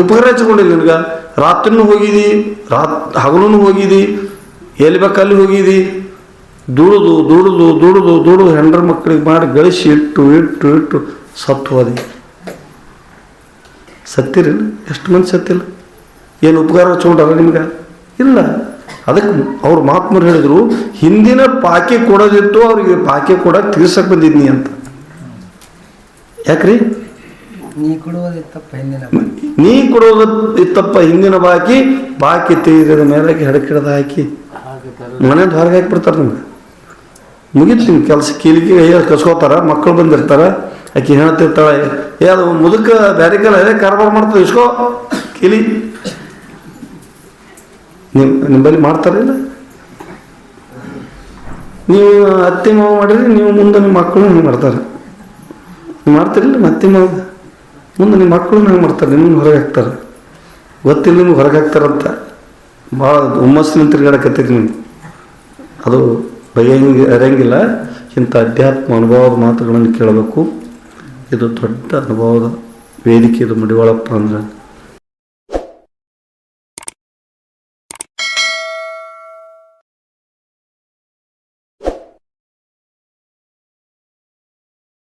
Speaker 1: ಉಪಕಾರ ಹಚ್ಕೊಂಡಿಲ್ಲ ನಿನ್ಗ? ರಾತ್ರಿನೂ ಹೋಗಿದಿ, ರಾತ್ ಹಗಲೂ ಹೋಗಿದಿ, ಎಲ್ಲಿ ಬೇಕಲ್ಲಿ ಹೋಗಿದಿ. ದುಡಿದು ದುಡಿದು ದುಡಿದು ದುಡಿದು ಹೆಂಡ್ರ ಮಕ್ಕಳಿಗೆ ಮಾಡಿ ಗಳಿಸಿ ಇಟ್ಟು ಇಟ್ಟು ಇಟ್ಟು ಸತ್ತು ಹೋದಿ. ಸತ್ತಿರಿಲ್ಲ ಎಷ್ಟು ಮಂದಿ ಸತ್ತಿಲ್ಲ? ಏನು ಉಪಕಾರ ಹಚ್ಕೊಂಡಾರ ನಿಮ್ಗೆ? ಇಲ್ಲ. ಅದಕ್ಕೆ ಅವ್ರು ಮಹಾತ್ಮರು ಹೇಳಿದ್ರು ಹಿಂದಿನ ಪಾಕೆ ಕೊಡೋದಿತ್ತು ಅವ್ರಿಗೆ ಪಾಕೆ ಕೊಡ ತೀರ್ಸಕ್ಕೆ ಬಂದಿದ್ನಿ ಅಂತ. ಯಾಕ್ರಿ?
Speaker 2: ನೀ
Speaker 1: ಕೊಡೋದ ಇತ್ತಪ್ಪ ಹಿಂದಿನ ಬಾಕಿ ಬಾಕಿ ತೆಗೆದ ಮೇಲೆ ಹೆಡಕಿಡದ ಹಾಕಿ. ಮನೆ ಹೊರಗೆ ಹಾಕಿಬಿಡ್ತಾರೆ ನಿಮ್ಗೆ. ಮುಗಿತು ನಿಮ್ಮ ಕೆಲಸ ಕೀಲಿಗೆ ಕೈಯಲ್ಲಿ ಕಸ್ಕೋತಾರ ಮಕ್ಕಳು ಬಂದಿರ್ತಾರ ಆಕೆ ಹೇಳ್ತಿರ್ತಾಳೆ ಏ ಅದು ಮುದುಕ ಬ್ಯಾರಿಕಲ್ ಅದೇ ಕಾರ್ಬಾರ್ ಮಾಡ್ತದೆ ಇಸ್ಕೋ ಕೀಲಿ. ನಿಮ್ ನಿಮ್ಮಲ್ಲಿ ಮಾಡ್ತಾರಿಲ್ಲ ನೀವು ಅತ್ತೆ ಮಾವ ಮಾಡಿರಿ ನೀವು ಮುಂದೆ ನಿಮ್ಮ ಮಕ್ಕಳು ಹಂಗೆ ಮಾಡ್ತಾರೆ. ನೀವು ಅತ್ತೆ ಮಾವ? ಮುಂದೆ ನಿಮ್ಮ ಮಕ್ಕಳು ಹಂಗೆ ಮಾಡ್ತಾರೆ, ನಿಮ್ಮನ್ನು ಹೊರಗೆ ಹಾಕ್ತಾರೆ. ಗೊತ್ತಿಲ್ಲ ನಿಮ್ಗೆ ಹೊರಗೆ ಹಾಕ್ತಾರಂತ. ಭಾಳ ಹುಮ್ಮಸ್ಸಿನ ತಿರುಗಾಡಕತ್ತೈತಿ ನೀವು. ಅದು ಬಗೆಹಂಗೆ ಅರಿಯಂಗಿಲ್ಲ. ಇಂಥ ಅಧ್ಯಾತ್ಮ ಅನುಭವದ ಮಾತುಗಳನ್ನು ಕೇಳಬೇಕು. ಇದು ದೊಡ್ಡ ಅನುಭವದ ವೇದಿಕೆ ಇದು ಮಡಿವಾಳಪ್ಪ ಅಂದ್ರೆ.